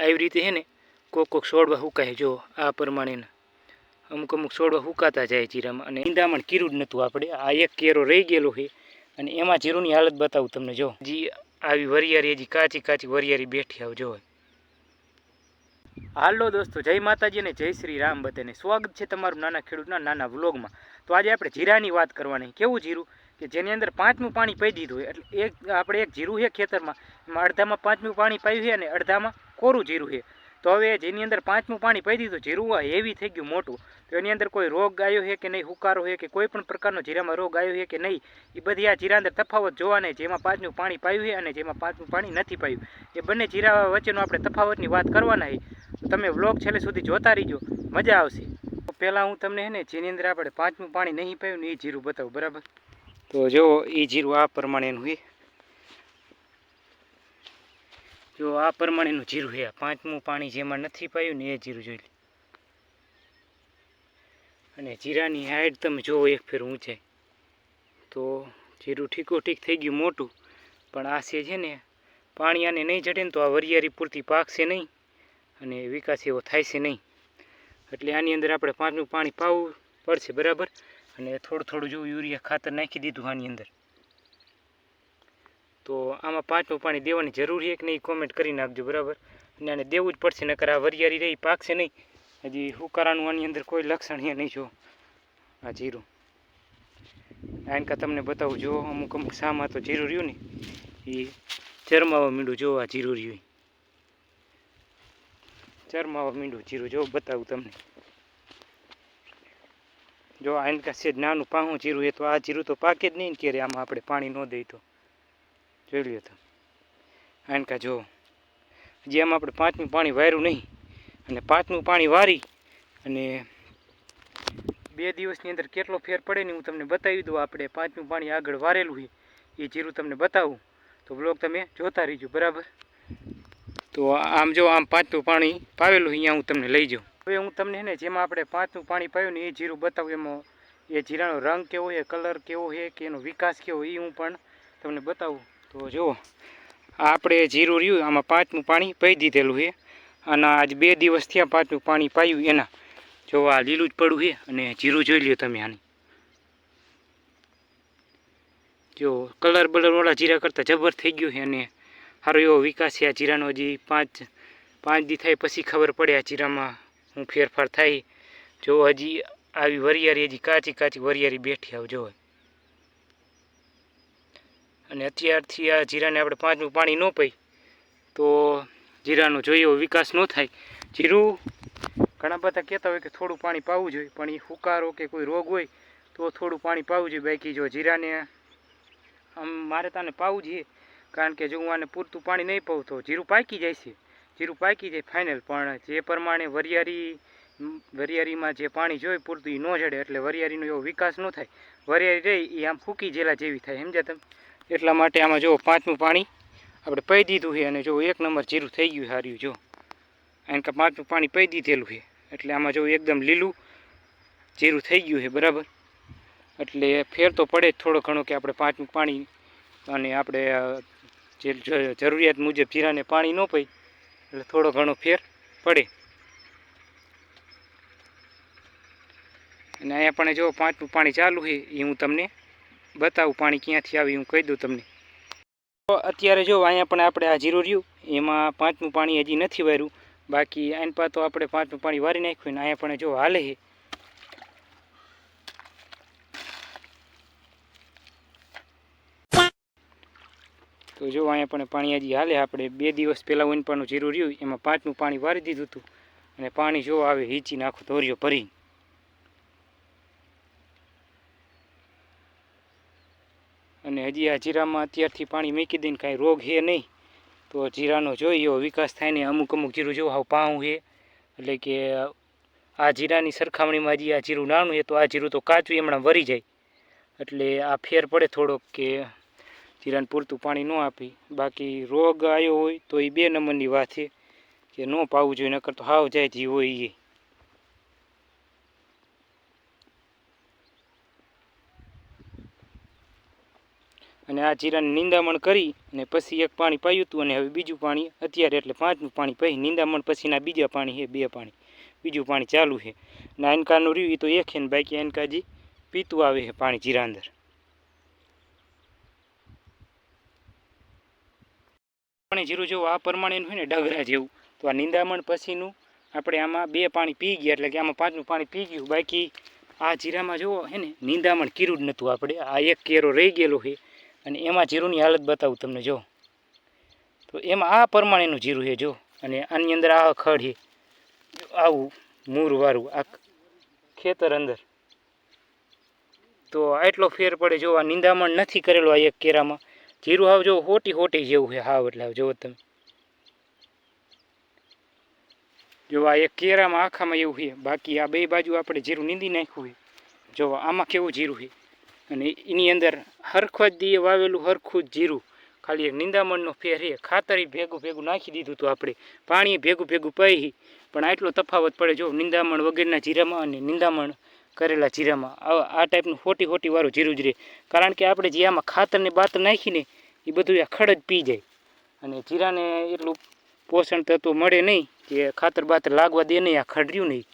આવી રીતે છે ને, કોક કોક છોડવા હુકાય જો આ પ્રમાણેના. અમુક અમુક છોડવા હુકાતા જાય જીરામાં, અને ઈંડામણ કીરું જ નહોતું આપણે. આ એક કેરો રહી ગયેલો છે, અને એમાં જીરુંની હાલત બતાવું તમને, જો. હજી આવી વરિયારી હજી કાચી કાચી વરિયારી બેઠી આવજો હાલો દોસ્તો, જય માતાજી અને જય શ્રી રામ બધાને. સ્વાગત છે તમારું નાના ખેડૂતના નાના વ્લોગમાં. તો આજે આપણે જીરાની વાત કરવાની. કેવું જીરું? કે જેની અંદર પાંચમું પાણી પાઈ દીધું હોય. એટલે એક, આપણે એક જીરું છે ખેતરમાં, એમાં અડધામાં પાંચમું પાણી પાયું છે અને અડધામાં કોરું જીરું છે? તો હવે જેની અંદર પાંચમું પાણી પાઈ દીધું, જીરું હેવી થઈ ગયું મોટું. તો એની અંદર કોઈ રોગ આવ્યો છે કે નહીં, હુકારો છે કે કોઈ પણ પ્રકારનો જીરામાં રોગ આવ્યો છે કે નહીં એ બધી આ જીરા અંદર તફાવત જોવા નહીં જેમાં પાંચમું પાણી પાયું છે અને જેમાં પાંચમું પાણી નથી પાયું. એ બંને જીરા વચ્ચેનો આપણે તફાવતની વાત કરવાના છે. તમે વ્લોગ છેલ્લે સુધી જોતા રહીજો. મજા આવશે. પહેલાં હું તમને હે ને, જેની અંદર આપણે પાંચમું પાણી નહીં પાયું ને એ જીરું બતાવું, બરાબર? તો જો એ જીરું આ પ્રમાણેનું છે. જો આ પ્રમાણેનું જીરું છે પાંચમું પાણી જેમાં નથી પાયું ને એ જીરું જોઈ લે. અને જીરાની હાઈટ તમે જોવો એક ફેર ઊંચાઈ તો જીરું ઠીકો ઠીક થઈ ગયું મોટું, પણ આ છે છે ને, પાણી આને નહીં ચડે ને તો આ વરિયારી પૂરતી પાકશે નહીં અને વિકાસ એવો થાય છે નહીં. એટલે આની અંદર આપણે પાંચમું પાણી પાવું પડશે બરાબર? અને થોડું થોડું જો યુરિયા ખાતર નાખી દીધું આની અંદર. તો આમાં પાંચમું પાણી દેવાની જરૂર છે કે નહીં કોમેન્ટ કરી નાખજો, બરાબર? અને આને દેવું જ પડશે, નકર આ વરિયારી રહી, પાકશે નહીં. હજી હુકારાનું આની અંદર કોઈ લક્ષણ છે નહીં, જો. આ જીરું. આનકા તમને બતાવું, જો અમુક અમુક સામાં તો જીરું રહ્યું ને, એ ચરમાવા મીંડું, જો આ જીરું રહ્યું ચરમાવા મીંડું જીરું, જો બતાવું તમને. જો આનકા છે નાનું પાહું જીરું, એ તો આ જીરું તો પાકે જ નહીં ને ક્યારે, આમાં આપણે પાણી ન દઈએ તો. જોઈ લ્યો તો આનકા જુઓ હજી આમાં આપણે પાંચમું પાણી વાર્યું નહીં, અને પાંચમું પાણી વારી, અને બે દિવસની અંદર કેટલો ફેર પડે ને હું તમને બતાવી દઉં, આપણે પાંચમું પાણી આગળ વારેલું હોય એ જીરું તમને બતાવું. તો બ્લોગ તમે જોતા રહીજો, બરાબર? તો આમ જો, આમ પાંચમું પાણી પાવેલું અહીંયા હું તમને લઈ જાઉં. હવે હું તમને ને, જેમાં આપણે પાંચમું પાણી પાયું ને એ જીરું બતાવું, એમાં એ જીરાનો રંગ કેવો છે, કલર કેવો છે, કે એનો વિકાસ કેવો એ હું પણ તમને બતાવું. તો જુઓ આપણે જીરું રહ્યું, આમાં પાંચમું પાણી પાઈ દીધેલું છે. અને આજ બે દિવસ થયા પાંચમું પાણી પાયું એના. જો આ લીલું જ પડ્યું છે અને જીરું જોઈ લ્યો તમે આની. જો, કલર બલરવાળા જીરા કરતાં જબર થઈ ગયું છે અને સારો એવો વિકાસ છે આ જીરાનો. હજી પાંચ પાંચ દી થાય પછી ખબર પડે આ જીરામાં હું ફેરફાર થાય. જો હજી આવી વરિયારી હજી કાચી કાચી વરિયારી બેઠી આવ, જો. અને અત્યારથી આ જીરાને આપણે પાંચમું પાણી ન પઈ. તો જીરાનો જોઈએ વિકાસ ન થાય. જીરું, ઘણા બધા કહેતા હોય કે થોડું પાણી પાવું જોઈએ, પણ એ હુકારો કે કોઈ રોગ હોય, તો થોડું પાણી પાવું જોઈએ. બાકી જો જીરાને આમ મારે તાને પાવું જોઈએ, કારણ કે જો હું આને પૂરતું પાણી નહીં પાઉં તો જીરું પાકી જાય છે. જીરું પાકી જાય ફાઇનલ, પણ જે પ્રમાણે વરિયારી વરિયારીમાં જે પાણી જોઈએ પૂરતું એ ન જડે, એટલે વરિયારીનો એવો વિકાસ ન થાય. વરિયારી રહી એ આમ ફૂકી જેલા જેવી થાય. સમજ્યા તમે? એટલા માટે આમાં જો પાંચમું પાણી આપણે પહી દીધું છે અને જો એક નંબર જીરું થઈ ગયું સારું જો. કારણ કે પાંચમું પાણી પહી દીધેલું છે. એટલે આમાં જો એકદમ લીલું જીરું થઈ ગયું છે, બરાબર? એટલે ફેર તો પડે જ થોડો ઘણો કે આપણે પાંચમું પાણી અને આપણે જે જરૂરિયાત મુજબ જીરાને પાણી ન પઈ એટલે થોડો ઘણો ફેર પડે. અને અહીંયા પણ જો પાંચમું પાણી ચાલુ છે, એ હું તમને બતાવું, પાણી ક્યાંથી આવી હું કહી દઉં તમને. તો અત્યારે જો અહીંયા પણ આપણે આ જીરું રહ્યું, એમાં પાંચમું પાણી હજી નથી વાર્યું. બાકી આનપા તો આપણે પાંચમું પાણી વારી નાખ્યું ને અહીંયા પણ જો હાલે છે. તો જો અહીંયા પણ પાણી હજી હાલે આપણે બે દિવસ પહેલાં ઉનપાનું જીરું રહ્યું, એમાં પાંચમું પાણી વારી દીધું હતું. અને પાણી જો આવે, હીચી નાખું, ધોર્યો ભરી અને હજી આ જીરામાં અત્યારથી પાણી મૂકી દઈને કાંઈ રોગ છે નહીં. તો જીરાનો જોઈએ વિકાસ થાય ને અમુક અમુક જીરું જો હાવ પાઉં હે. એટલે કે આ જીરાની સરખામણીમાં હજી આ જીરું નાનું છે તો આ જીરું તો કાચું હમણાં વરી જાય. એટલે આ ફેર પડે થોડોક કે જીરાને પૂરતું પાણી ન આપી. બાકી રોગ આવ્યો હોય તો એ બે નંબરની વાત છે કે ન પાવું જોઈએ, નકર તો હાવ જાય જી હોય એ અને આ જીરાને નિંદામણ કરી અને પછી એક પાણી પાયું હતું અને હવે બીજું પાણી અત્યારે એટલે પાંચમું પાણી પછી નિંદામણ પછીના બીજા પાણી છે બે પાણી. બીજું પાણી ચાલુ છે અને આનકાનું રહ્યું એ તો એક છે ને બાકી આનકા હજી પીતું આવે છે પાણી જીરા અંદર. પાણી જીરું જેવું આ પ્રમાણેનું હોય ને ડગરા જેવું. તો આ નિંદામણ પછીનું આપણે આમાં બે પાણી પી ગયા એટલે કે આમાં પાંચમું પાણી પી ગયું. બાકી આ જીરામાં જુઓ હે ને, નિંદામણ કર્યું જ નહોતું આપણે. આ એક કેરો રહી ગયેલો છે અને એમાં જીરુંની હાલત બતાવું તમને, જો. તો એમાં આ પ્રમાણેનું જીરું છે, જો. અને આની અંદર આ ખડ છે. આવું મૂરવાળું આ ખેતર અંદર. તો આટલો ફેર પડે, જો. આ નિંદામણ નથી કરેલો આ એક કેરામાં. જીરું હાવ, જો, હોટી હોટી જેવું છે, હાવ એટલે જુઓ તમે. જો, આ એક કેરામાં આખામાં એવું છે. બાકી આ બે બાજુ આપણે જીરું નીંદી નાખ્યું છે. જો, આમાં કેવું જીરું છે? અને એની અંદર હરખો જ વાવેલું હરખું જીરું. ખાલી એક નિંદામણનો ફેર છે ખાતર ભેગું ભેગું નાખી દીધું હતું આપણે. પાણી ભેગું ભેગું પહી પણ આટલો તફાવત પડે જો નિંદામણ વગરના જીરામાં અને નિંદામણ કરેલા જીરામાં. આ આ ટાઈપનું ખોટી ખોટી વાળું જીરું જ રહે કારણ કે આપણે જે આમાં ખાતરને બાતર નાખીને એ બધું આ ખડ જ પી જાય. અને જીરાને એટલું પોષણ તત્વ મળે નહીં કે ખાતર બાતર લાગવા દે નહીં, આ ખડર્યું નહીં.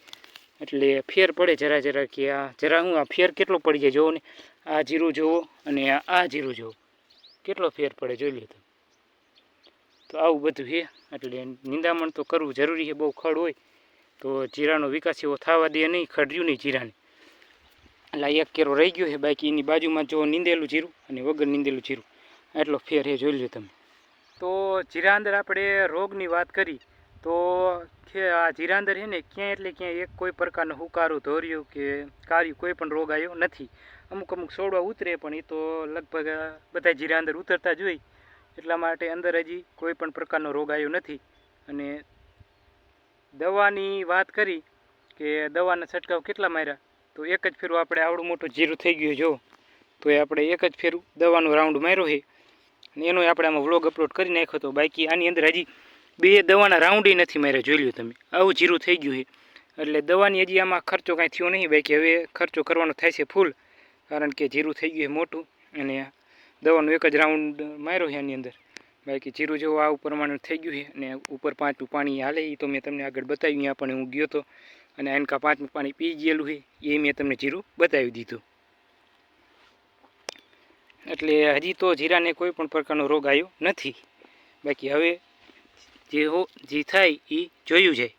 એટલે ફેર પડે જરા જરા કે આ, જરા હું આ ફેર કેટલો પડી જાય જોવો ને. આ જીરું જોવો અને આ જીરું જોવો. કેટલો ફેર પડે જોઈ લો તો આવું બધું છે, એટલે નિંદામણ તો કરવું જરૂરી છે, બહુ ખડ હોય, તો જીરાનો વિકાસ એવો થવા દે નહીં, ખડ્યું નહીં જીરાને. એટલે એક કેરો રહી ગયો છે, બાકી એની બાજુમાં જો નીંદેલું જીરું અને વગર નીંદેલું જીરું. એટલો ફેર એ જોઈ લો તમે. તો જીરા અંદર આપણે રોગની વાત કરી. તો આ જીરાંદર છે ને ક્યાંય એટલે ક્યાંય એક કોઈ પ્રકારનો હુકારું ધોર્યું કે કાર્યું, કોઈ પણ રોગ આવ્યો નથી. અમુક અમુક છોડવા ઉતરે, પણ એ તો લગભગ બધા જીરાંદર ઉતરતા જ હોય. એટલા માટે અંદર હજી કોઈ પણ પ્રકારનો રોગ આવ્યો નથી. અને દવાની વાત કરી કે દવાના છંટકાવ કેટલા માર્યા, તો એક જ ફેરું આપણે આવડું મોટું જીરું થઈ ગયું જો. તો એ આપણે એક જ ફેરું દવાનો રાઉન્ડ માર્યો છે. અને એનો આપણે આમાં વ્લોગ અપલોડ કરી નાખ્યો હતો. બાકી આની અંદર હજી બે દવાના રાઉન્ડ નથી માર્યા, જોઈ લ્યો તમે. આવું જીરું થઈ ગયું છે. એટલે દવાની હજી આમાં ખર્ચો કાંઈ થયો નહીં, બાકી હવે ખર્ચો કરવાનો થાય છે ફૂલ કારણ કે જીરું થઈ ગયું છે મોટું, અને દવાનો એક જ રાઉન્ડ માર્યો છે આની અંદર. બાકી જીરું જેવું આવું પ્રમાણે થઈ ગયું છે, અને ઉપર પાંચમું પાણી હાલે એ તો મેં તમને આગળ બતાવ્યું ત્યાં પણ હું ગયો તો અને આનકા પાંચમું પાણી પી ગયેલું છે, એ મેં તમને જીરું બતાવી દીધું. એટલે હજી તો જીરાને કોઈ પણ પ્રકારનો રોગ આવ્યો નથી. બાકી હવે જે હો, જે થાય એ જોયું જાય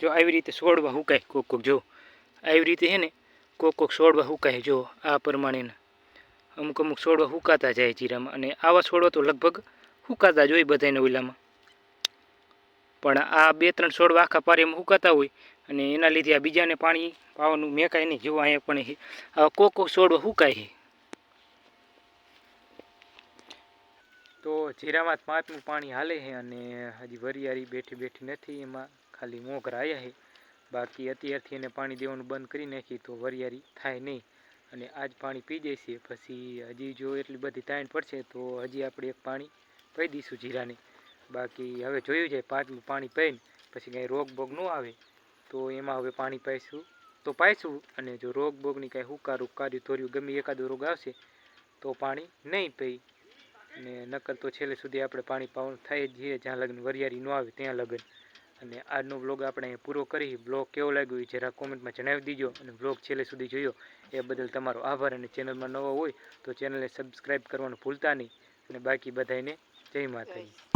જો આવી રીતે સોડવા હુકાય કોક કોક જો, આવી રીતે છે ને કોક કોક છોડવા હુકાય જો આ પ્રમાણેના. અમુક અમુક સોડવા હુકાતા જાય જીરામાં અને આવા છોડવા તો લગભગ હુકાતા જ હોય બધાને ઓલામાં. પણ આ બે ત્રણ સોડવા આખા પારેમાં હુકાતા હોય અને એના લીધે આ બીજાને પાણી પાવાનું મેંકાય નહીં જેવું અહીંયા પણ છે આ કોક કોક છોડવા હુકાય છે તો જીરામાં પાંચમું પાણી હાલે છે અને હજી વરિયાળી બેઠી બેઠી નથી, એમાં ખાલી મોગરા આવ્યા છે. બાકી અત્યારથી એને પાણી દેવાનું બંધ કરી નાખી તો વરિયારી થાય નહીં અને આજ પાણી પી જઈશે પછી હજી જો એટલી બધી તાણ પડશે તો હજી આપણે એક પાણી પી દઈશું જીરાને. બાકી હવે જોયું જાય પાંચમું પાણી પીને પછી કાંઈ રોગ બોગ ન આવે તો એમાં હવે પાણી પાઈશું તો પાઈશું અને જો રોગ બોગની કાંઈ હુકારું કાર્યું તોર્યું ગમે એકાદો રોગ આવશે તો પાણી નહીં પી ને નકર તો છેલ્લે સુધી આપણે પાણી પાવન થાય જ છે. જ્યાં લગ્ન વરિયાળી ન આવે ત્યાં લગ્ન. અને આજનો બ્લોગ આપણે અહીં પૂરો કરી. બ્લોગ કેવો લાગ્યો એ જરા કોમેન્ટમાં જણાવી દીજો. અને બ્લોગ છેલ્લે સુધી જોયો. એ બદલ તમારો આભાર. અને ચેનલમાં નવો હોય તો ચેનલને સબસ્ક્રાઈબ કરવાનું ભૂલતા નહીં. અને બાકી બધાને જય માતાજી.